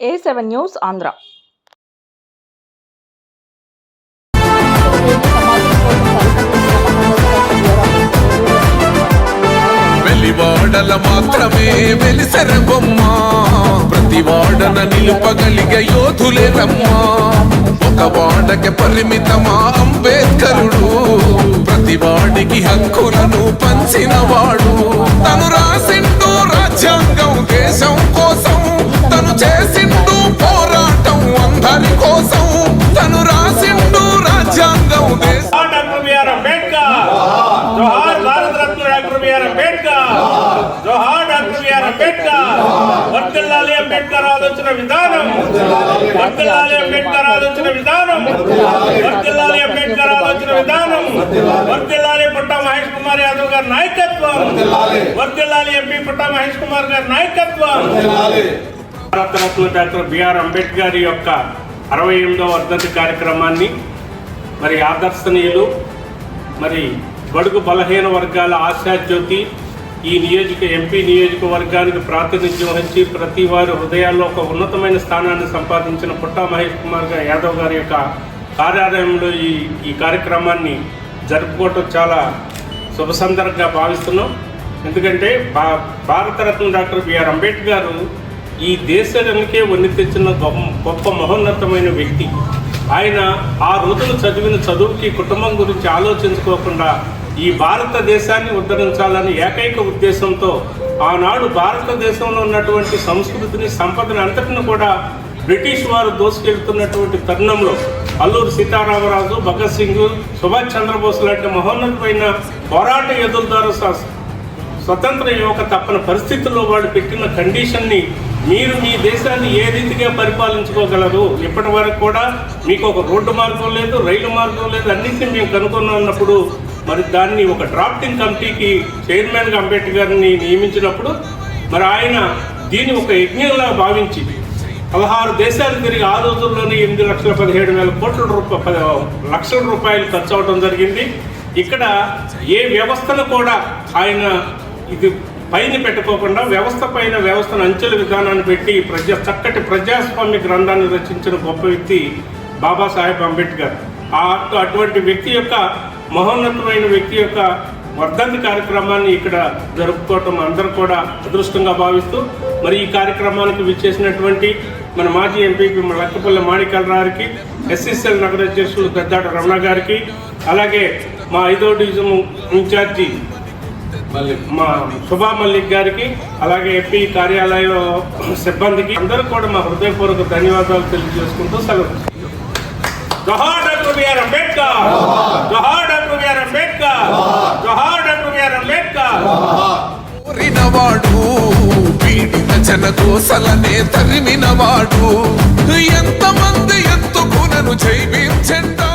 A seven news Andhra. వెలివాడల మాత్రమే వెలిసర బొమ్మ. ప్రతి వాడన నిలుపగలిగే యోధులే రమ్మా. ఒక వాడకి పరిమితమా అంబేద్కరుడు. ప్రతి వాడికి హక్కులను పంచిన అంబేద్కర్. వర్తిల్లాలి అంబేద్కర్ ఆలోచన విధానం. వర్తిల్లాలి అంబేద్కర్ ఆలోచన విధానం. వర్తిల్లాలి అంబేద్కర్ ఆలోచన విధానం. వర్తిల్లాలి పుట్ట మహేష్ కుమార్ యాదవ్ గారి నాయకత్వం. వర్తిల్లాలి ఎంపీ పుట్ట మహేష్ కుమార్ గారి నాయకత్వం. భారతరత్న డాక్టర్ బిఆర్ అంబేద్కర్ యొక్క అరవై ఎనిమిదవ వర్ధంతి కార్యక్రమాన్ని మరి ఆదర్శనీయులు మరి బడుగు బలహీన వర్గాల ఆశాజ్యోతి ఈ నియోజక ఎంపీ నియోజకవర్గానికి ప్రాతినిధ్యం వహించి ప్రతి వారి హృదయాల్లో ఒక ఉన్నతమైన స్థానాన్ని సంపాదించిన పుట్టా మహేష్ కుమార్ యాదవ్ గారి యొక్క కార్యాలయంలో ఈ ఈ కార్యక్రమాన్ని జరుపుకోవటం చాలా శుభసందర్గా భావిస్తున్నాం. ఎందుకంటే భా భారతరత్న డాక్టర్ బిఆర్ అంబేద్కర్ గారు ఈ దేశానికే వన్ని తెచ్చిన గొప్ప గొప్ప మహోన్నతమైన వ్యక్తి. ఆయన ఆ రోజులు చదివిన చదువుకి కుటుంబం గురించి ఆలోచించుకోకుండా ఈ భారతదేశాన్ని ఉద్ధరించాలని ఏకైక ఉద్దేశంతో ఆనాడు భారతదేశంలో ఉన్నటువంటి సంస్కృతిని సంపదను అంతటిని కూడా బ్రిటిష్ వారు దోసుకెళ్తున్నటువంటి తరుణంలో అల్లూరు సీతారామరాజు భగత్ సింగ్ సుభాష్ చంద్రబోస్ లాంటి మహోన్నతమైన పోరాట యోధుల ద్వారా స- స్వతంత్ర యువక తప్పని పరిస్థితుల్లో వాడు పెట్టిన కండిషన్ని మీరు మీ దేశాన్ని ఏ రీతిగా పరిపాలించుకోగలరు? ఇప్పటి వరకు కూడా మీకు ఒక రోడ్డు మార్గం లేదు రైలు మార్గం లేదు అన్నింటినీ మేము కనుగొన్నప్పుడు మరి దాన్ని ఒక డ్రాఫ్టింగ్ కమిటీకి చైర్మన్గా అంబేద్కర్ గారిని నియమించినప్పుడు మరి ఆయన దీన్ని ఒక యజ్ఞంలా భావించి పదహారు దేశాలు తిరిగి ఆ రోజుల్లోనే ఎనిమిది లక్షల పదిహేడు వేల కోట్ల రూపాయ లక్షల రూపాయలు ఖర్చు అవడం జరిగింది. ఇక్కడ ఏ వ్యవస్థను కూడా ఆయన ఇది పైన పెట్టుకోకుండా వ్యవస్థ పైన వ్యవస్థను అంచెల విధానాన్ని పెట్టి ప్రజా చక్కటి ప్రజాస్వామ్య గ్రంథాన్ని రచించిన గొప్ప వ్యక్తి బాబాసాహెబ్ అంబేద్కర్. అటువంటి వ్యక్తి యొక్క మహోన్నతమైన వ్యక్తి యొక్క వర్ధంతి కార్యక్రమాన్ని ఇక్కడ జరుపుకోవటం అందరూ కూడా అదృష్టంగా భావిస్తూ మరి ఈ కార్యక్రమానికి విచ్చేసినటువంటి మన మాజీ ఎంపీ లక్కపల్లి మాణికల్రారికి ఎస్ఎస్ఎల్ నగర అధ్యక్షులు పెద్దాట రమణ గారికి అలాగే మా ఐదో డివిజన్ ఇన్ఛార్జి మా శుభా మల్లిక్ గారికి అలాగే ఎంపీ కార్యాలయ సిబ్బందికి అందరూ కూడా మా హృదయపూర్వక ధన్యవాదాలు తెలియజేసుకుంటూ సెలవు. డాక్టర్ బిఆర్ అంబేద్కర్ జోహార్ డాక్టర్ బిఆర్ అంబేద్కర్ జోహార్ డాక్టర్ బిఆర్ అంబేద్కర్ కోరినవాడు పీడిత జనకోసలనే తరిమినవాడు ఎంతమంది ఎత్తుకునను జైవించండా